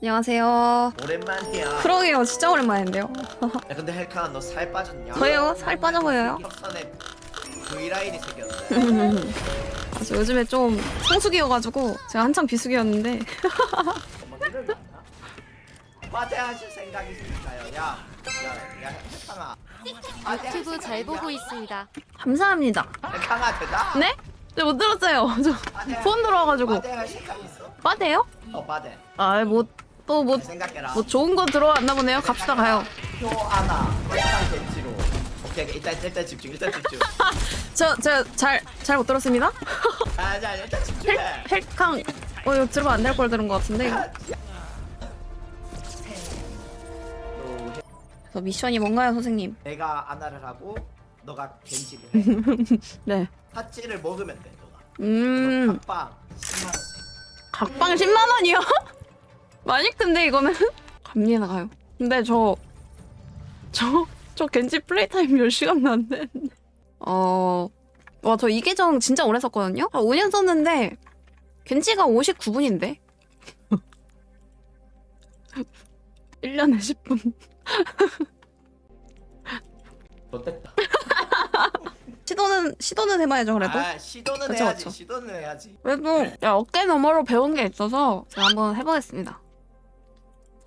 안녕하세요. 오랜만이야. 그러게요, 진짜 오랜만인데요. 야 근데 헬카나 너살 빠졌냐? 저요? 살 빠져 보여요? 턱선에 V 라인이 생겼네. 아, 저 요즘에 좀 성숙이어가지고 제가 한창 만나? 과대하실 생각이 있을까요? 야, 야, 야, 헬카나. 유튜브 잘 보고 있습니다. 감사합니다. 헬카나 되다. 네? 네, 못 들었어요. 저 폰 들어와가지고 생각 있어? 빠대요? 어, 과대. 아, 뭐 또뭐뭐 생각해라. 좋은 거 들어왔나 보네요. 갑시다 가요. 표 하나, 헬카 겐지로. 오케이, 오케이, 일단 일단 집중, 일단 집중. 저저잘잘 못 들었습니다. 아, 자, 일단 집중해. 헬캉 어 이거 들으면 안 될 걸 들은 것 같은데. 이거. 또 그래서 미션이 뭔가요, 선생님? 내가 아나를 하고 너가 겐지를 해. 네. 팥찌를 먹으면 돼, 너가. 음, 팥빵 10만 원씩. 각방 10만 원이요? 많이 큰데 이거는 갑니다 가요. 근데 저 저, 저 겐지 플레이 타임 10시간 나는데. 어, 와, 저 이 계정 진짜 오래 썼거든요? 한 5년 썼는데, 겐지가 59분인데? 1년에 10분. 못됐다. 시도는, 시도는 해봐야죠, 그래도. 아, 시도는 그쵸, 해야지. 그쵸. 시도는 해야지. 그래도, 야, 어깨 너머로 배운 게 있어서, 제가 한번 해보겠습니다.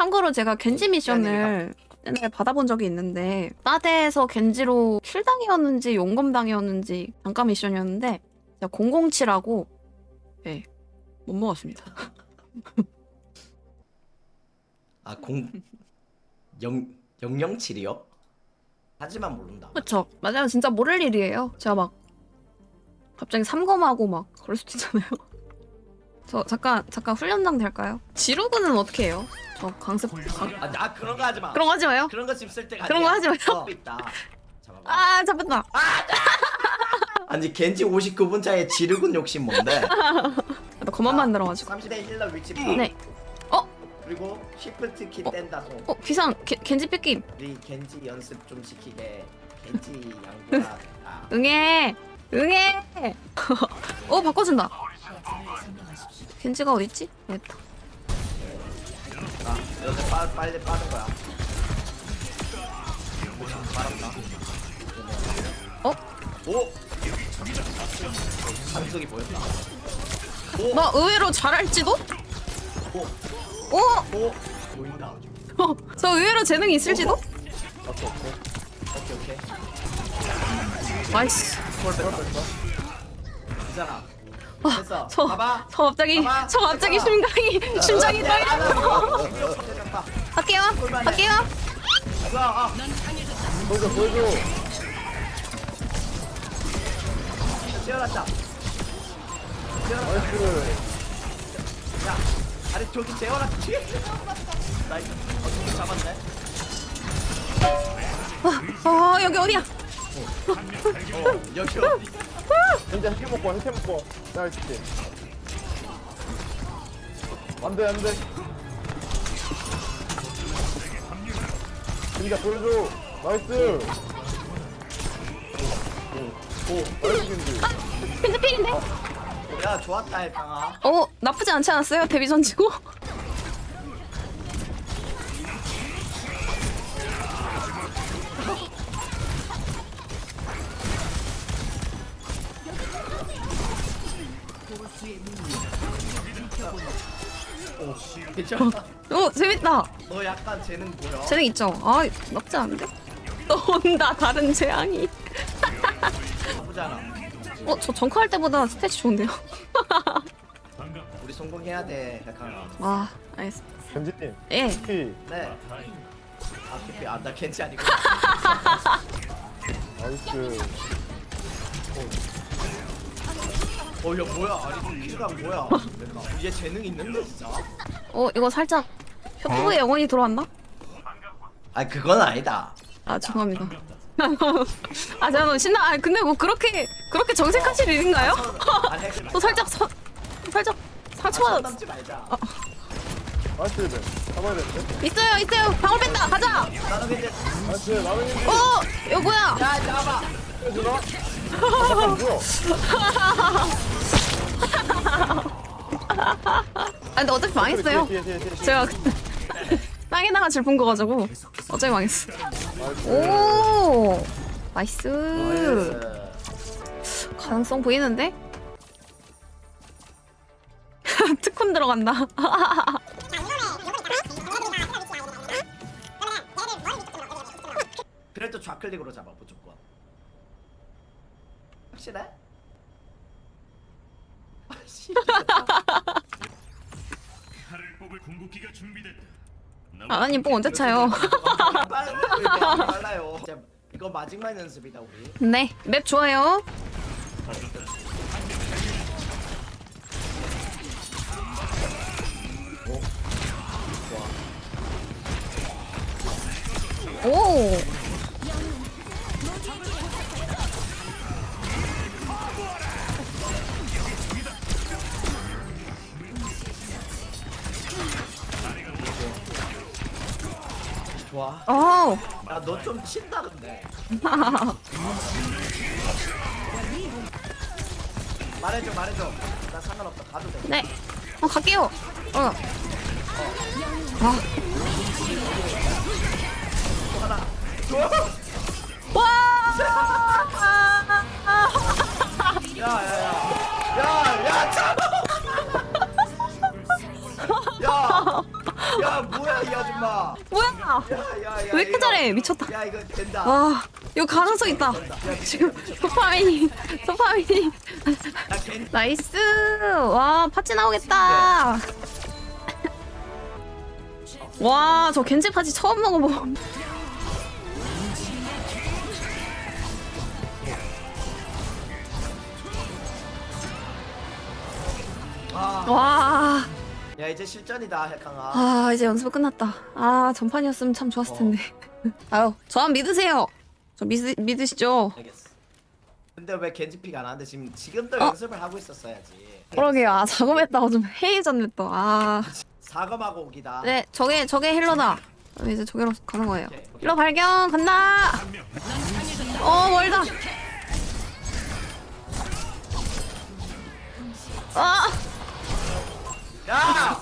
참고로 제가 겐지 미션을 옛날에 받아본 적이 있는데, 따대에서 겐지로 킬당이었는지 용검당이었는지 잠깐 미션이었는데, 제가 007하고, 예, 못 먹었습니다. 아, 공 영, 007이요? 하지만 모른다. 그쵸. 맞아요. 진짜 모를 일이에요. 제가 막, 갑자기 삼검하고 막, 그럴 수도 있잖아요. 저, 잠깐, 잠깐 훈련당 될까요? 지루군은 어떻게 해요? 저 강습, 강... 아, 나 그런 거 하지 마. 그런 거 하지 마요. 그런 거 지금 쓸 때가 그런 거 아니야. 하지 마요. 어, 있다. 잡아봐. 아, 잡혔다. 아니 겐지 59분짜리 지르군 욕심 뭔데? 나 거만 만들어가지고. 30대 힐러 위치 봐. 네. 어? 그리고 시프트 키 어? 뗀다 손. 어, 비상, 게, 겐지 뺏김. 우리 겐지 연습 좀 시키게. 겐지 양보라. 아, 응해! 응해! 어, 바꿔준다. 겐지가 어딨지? 됐다. 아, 여기 빠, 빨리 빠는 거야. 빨았다. 어? 오! 한석이 보였다. 나 의외로 잘할지도? 오! 오! 오! 보인다. 어, 저 의외로 재능이 있을지도? 오케이, 오케이. 오케이, 오케이. 나이스. 볼 뺐다. 괜찮아. 됐어. 저, 봐봐. 저 갑자기, 봐봐. 저 갑자기. 심장이, 심장이 떨려. 할게요. 할게요. 아, 보여줘 보여줘. 지어놨다. 나이스 야, 아니 저기 재워놨지. 나이스. 어, 저기 잡았네. 어, 여기 어디야? 어, 여기 어디? 이제 햄 먹고 와, 햄 먹고 해줄게 안돼 안돼 진짜 보여줘 나이스 오, 오, 나이스 겐지 펜드필인데? 야, 좋았다, 헬강아. 어, 나쁘지 않지 않았어요? 데뷔 전치고? 괜찮아. 오, 재밌다. 너 약간 재능 보여. 재능 있죠? 아, 나쁘지 않은데? 또 온다, 다른 재앙이. 나쁘잖아. 어, 저 정크할 때보다 스탯이 좋은데요? 우리 성공해야 돼, 헬강아. 와, 알겠습니다. 겐지님 예. 키 네. 아, 키피, 아, 나 괜찮 아니고. 나이스 어, 야, 뭐야? 아니, 키가 뭐야? 얘 재능 있는데, 진짜? 어, 이거 살짝 협부의 영혼이 들어왔나? 아, 그건 아니다. 아, 죄송합니다. 아, 저는 신나. 아, 근데 뭐 그렇게 그렇게 정색하실 일인가요? 아니, 헬강. 또 살짝 서, 살짝 아, 상처가 손 남지 말자. 나이스 벤 잡아야 되는데 있어요, 있어요. 방울 뺐다. 가자. 나는 겐지 어, 이거 뭐야? 야, 잡아. 해주나? 아 잠깐 뭐야 아, 근데 어차피 망했어요. 뒤에 뒤에 뒤에 뒤에 제가 그때 땅에다가 질풍 거가지고 어차피 망했어. 오. 나이스. 가능성 보이는데? 특훈 들어간다. 그래도 좌클릭으로 잡아 무조건. 확실해? 아씨. 칼을 뽑을 궁극기가 준비됐다. 아나님 뽕 언제 차요? 빨라요. 빨라요. 진짜 이거 마지막 연습이다 우리. 네, 맵 좋아요. 오, 너 좀 친다 근데. 말해줘 말해줘. 나 상관없어 가도 돼. 네, 어 갈게요. 어, 또 하나. 좋아. 와, 야야야. 야야 잡 야 뭐야 이 아줌마. 뭐야? 야야야. 왜 이렇게 잘해? 미쳤다. 야 이거 된다. 와, 이거 가능성 있다. 지금 도파민이, 도파민이. 야. 나이스! 와, 파치 나오겠다! 와, 저 겐지 파치 처음 먹어보. 아. 와, 야 이제 실전이다 헬캉아. 아, 이제 연습 끝났다. 아, 전판이었으면 참 좋았을 텐데. 아유, 저한 믿으세요! 저 믿으, 믿으시죠? 알겠어. 근데 왜 겐지피가 안 하는데 지금 지금도 어? 연습을 하고 있었어야지. 그러게요. 아, 작업했다고 좀 해이졌네 또. 아. 사검하고 오기다. 네, 저게, 저게 힐러다. 그럼 이제 저기로 가는 거예요. 오케이, 오케이. 힐러 발견! 간다! 어, 멀다! 아! 야!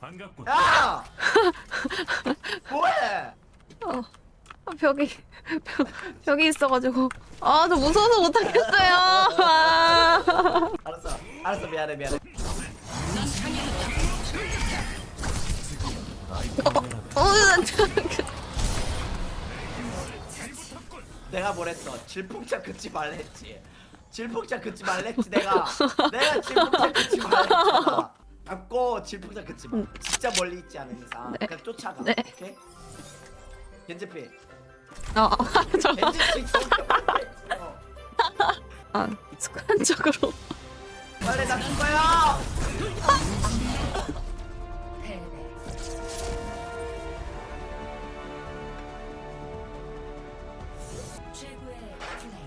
반갑군. 야! 뭐해? 어, 아, 벽이 벽, 벽이 있어가지고 아 저 무서워서 못하겠어요. 아. 알았어. 알았어 미안해 미안해. 어, 난 저- 내가 뭐랬어? 질풍차 긋지 말랬지. 질풍차 긋지 말랬지 내가. 내가 질풍차 긋지 말랬잖아. 잡고 질풍차 긋지 마. 진짜 멀리 있지 않은 이상 네. 그냥 쫓아가. 네. 오케이? 겐지피. 어, 어, 저, 저기 빨리. 어. 아, 습관적으로 빨리 나 죽어요.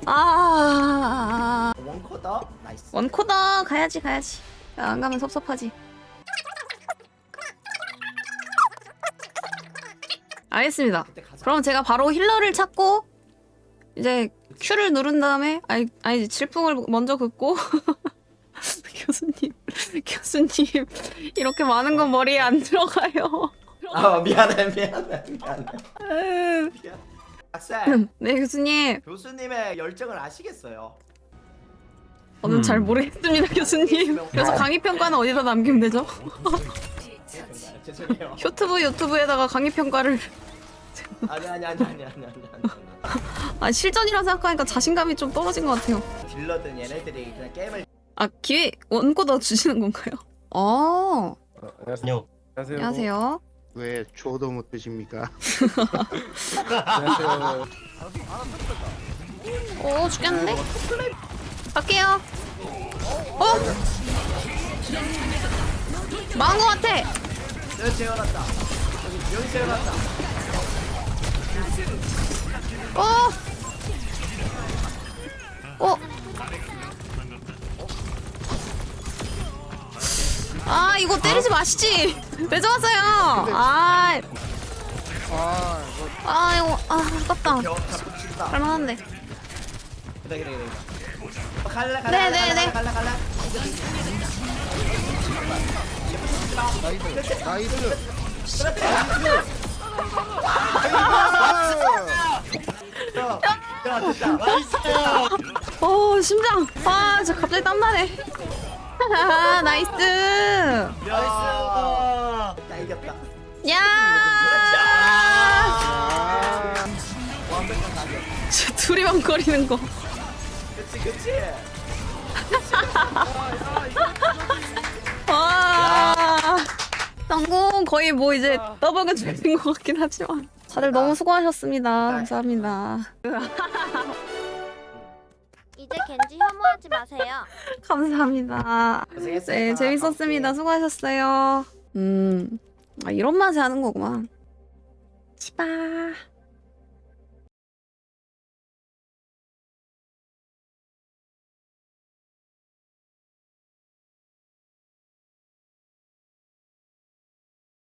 아 나이스. 원코더 가야지 가야지. 야, 안 가면 섭섭하지. 알겠습니다. 그때 가자. 그럼 제가 바로 힐러를 찾고 이제 Q를 누른 다음에 아니 아니 질풍을 먼저 긋고 교수님 교수님 이렇게 많은 건 머리에 안 들어가요. 아 미안해 미안해 미안해. 미안. 학생 네 교수님 교수님의 열정을 아시겠어요? 저는 잘 모르겠습니다 교수님. 그래서 강의 평가는 어디다 남기면 되죠? 유튜브 유튜브에다가 강의 평가를 아니 아니 아니 아니 아니 아니 아니. 아 실전이라 생각하니까 자신감이 좀 떨어진 것 같아요. 딜러든 얘네들이 그냥 게임을 아 기회 원고 더 주시는 건가요? 어 안녕하세요. 안녕하세요. 안녕하세요. 왜 줘도 못 드십니까? 안녕하세요. 오 죽겠는데? 갈게요. 어? 망한 것 같아. 여기 재워놨다. 여기 재워놨다. 어. 어. 아 이거 때리지 마시지. 왜 좋았어요? 아. 아 이거 아 아깝다. 겨 잡고 친다. 할만한데. 그래 그래 그래. 어, 갈래 갈래 네, 갈래, 네, 갈래 네. 갈래 갈래. 나이스 나이스 야 됐다 나이스 어 심장. 아, 저 갑자기 땀나네. 하하, 나이스. 나이스 나 이겼다 야. 완벽한 가격 저 둘이만 거리는 거. 그치 그치 와. 성공 거의 뭐 이제 더블가 되는 것 같긴 하지만 다들 너무 수고하셨습니다. 감사합니다. 이제 겐지 혐오하지 마세요. 감사합니다. 고생했습니다 네, 재밌었습니다. 수고하셨어요. 음, 아, 이런 맛에 하는 거구만. 치바.